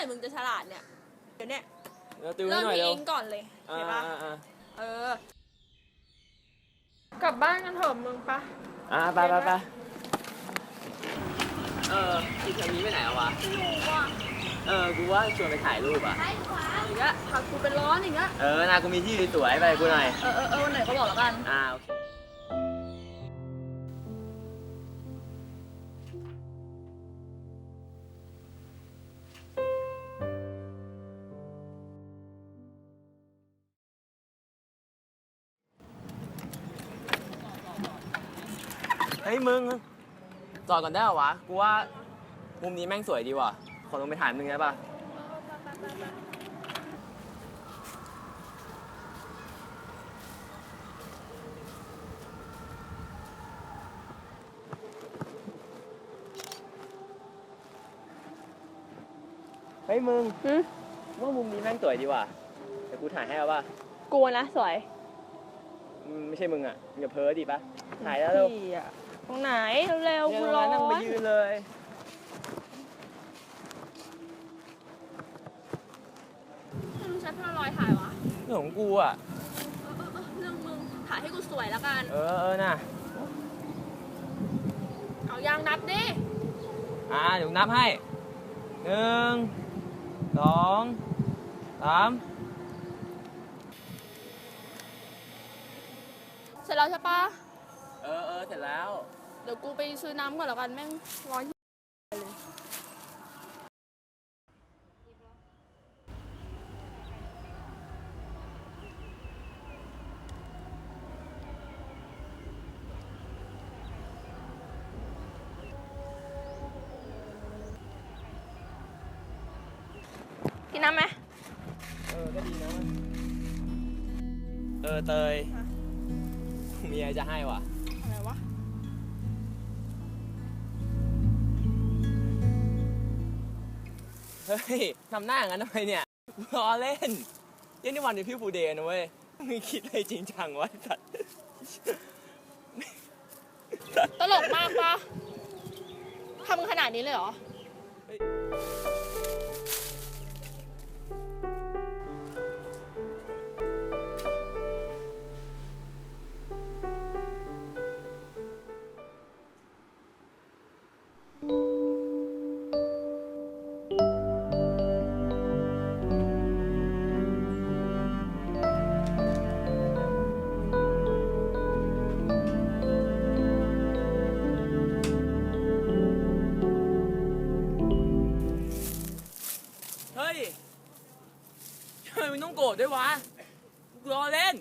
ร่มึงจะฉลาดเนี่ย เดี๋ยวเนี่ยเราติวให้เริ่มหน่อยที่เร็วอิงก่อนเลยอ่าเห็นปะอ่าอ่าเออ กลับบ้านกันเถอะมึงปะ อ่าไปไปไปเอออีกทางนี้ไปไหนอะวะไม่รู้ว่ะเออ กูว่าชวนไปถ่ายรูปอะไปขวาอีกแล้วพากูเป็นร้อนอีกแล้วเออนากูมีที่สวยๆไปกูหน่อย เออเออเออวันไหนก็บอกแล้วกัน อ่าโอเค ฮ้ยมึงจอดก่อนได้เหรอวะ กูว่ามุมนี้แม่งสวยดีว่ะ ขอลงไปถ่ายมึงได้ปะเฮ้ยมึงหืมว่ามุมนี้แม่งสวยดีว่ะเดี๋ยวกูถ่ายให้เอาป่ะกูนะสวยอืมไม่ใช่มึงอะมึงอย่าเพ้อดิป่ะถ่ายแล้วเร็ว พี่อะต รงไหนเร็วๆเนี่ยกูตรงร้อนั้นนน่ะมึงไปยืนเลยมึงใช้พลารอยด์ถ่ายวะเรื่องของกูอะเออเออเออเรื่องมึงถ่ายให้กูสวยแล้วกัน เออเออน่ะเอายางนับดิอ่าเดี๋ยวกูนับให้หนึ่งสองสามเสร็จแล้วใช่ปะเออเออเสร็จแล้ว เดี๋ยวกูไปซื้อน้ำก่อนแล้วกันแม่งร้อนเลยกินน้ำไหมเออ ก็ดีนะเออเตยมีอะไรจะให้ว่ะ อะไรวะ เฮ้ยทำหน้าอย่างนั้นทำไมเนี่ยล้อเล่นเยังนี่วันนี้พี่ฟูเดย์นะเว้ยมึงคิดอะไรจริงจังวะไอ้สัตว์ตลกมากปะทำขนาดนี้เลยเหรอ เฮ้ยทำไมมึงต้องโกรธด้วยวะรอเล่น